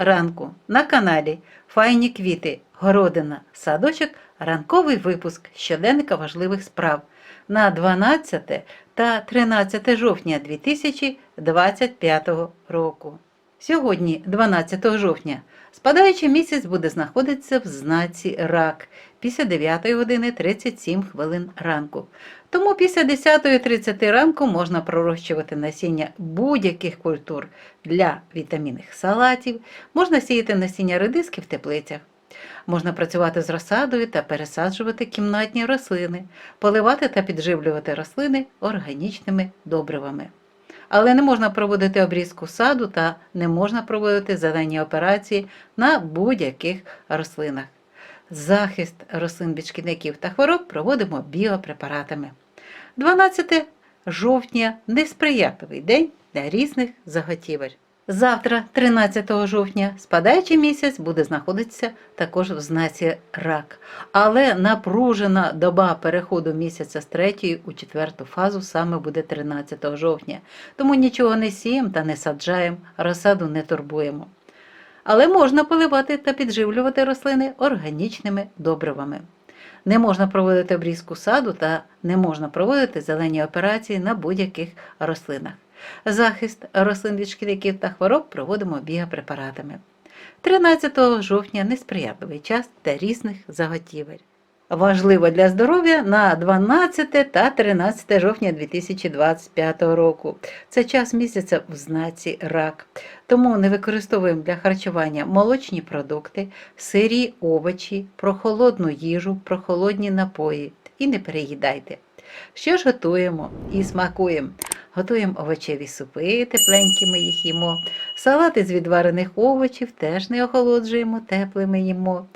ранку. На каналі Файні квіти, городина, садочок, ранковий випуск щоденника важливих справ на 12 та 13 жовтня 2025 року. Сьогодні, 12 жовтня, спадаючий місяць буде знаходитися в знаці рак після 9 години 37 хвилин ранку. Тому після 10.30 ранку можна пророщувати насіння будь-яких культур для вітамінних салатів, можна сіяти насіння редиски в теплицях. Можна працювати з розсадою та пересаджувати кімнатні рослини, поливати та підживлювати рослини органічними добривами. Але не можна проводити обрізку саду та не можна проводити зелені операції на будь-яких рослинах. Захист рослин від шкідників та хвороб проводимо біопрепаратами. 12 жовтня несприятливий день для різних заготівель. Завтра, 13 жовтня, спадаючий місяць буде знаходитися також в знаці рак. Але напружена доба переходу місяця з третьої у четверту фазу саме буде 13 жовтня. Тому нічого не сіємо та не саджаємо, розсаду не турбуємо. Але можна поливати та підживлювати рослини органічними добривами. Не можна проводити обрізку саду та не можна проводити зелені операції на будь-яких рослинах. Захист рослин від шкідників та хвороб проводимо біопрепаратами. 13 жовтня несприятливий час для різних заготівель. Важливо для здоров'я на 12 та 13 жовтня 2025 року. Це час місяця в знаці рак. Тому не використовуємо для харчування молочні продукти, сирі овочі, прохолодну їжу, прохолодні напої і не переїдайте. Що ж готуємо і смакуємо? Готуємо овочеві супи, тепленькі ми їх їмо. Салати з відварених овочів теж не охолоджуємо, теплими їмо.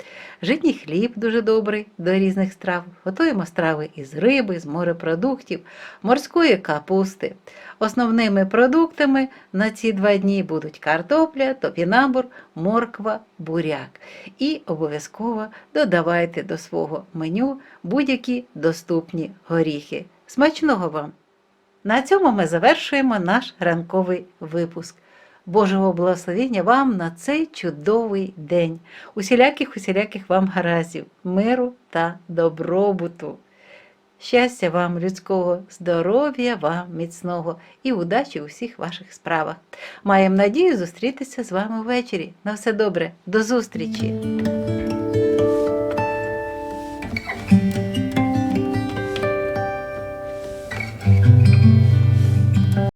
Житній хліб дуже добрий до різних страв. Готуємо страви із риби, з морепродуктів, морської капусти. Основними продуктами на ці два дні будуть картопля, топінамбур, морква, буряк. І обов'язково додавайте до свого меню будь-які доступні горіхи. Смачного вам! На цьому ми завершуємо наш ранковий випуск. Божого благословення вам на цей чудовий день, усіляких усіляких вам гаразів, миру та добробуту. Щастя вам, людського, здоров'я вам міцного і удачі у всіх ваших справах. Маємо надію зустрітися з вами ввечері. На все добре, до зустрічі!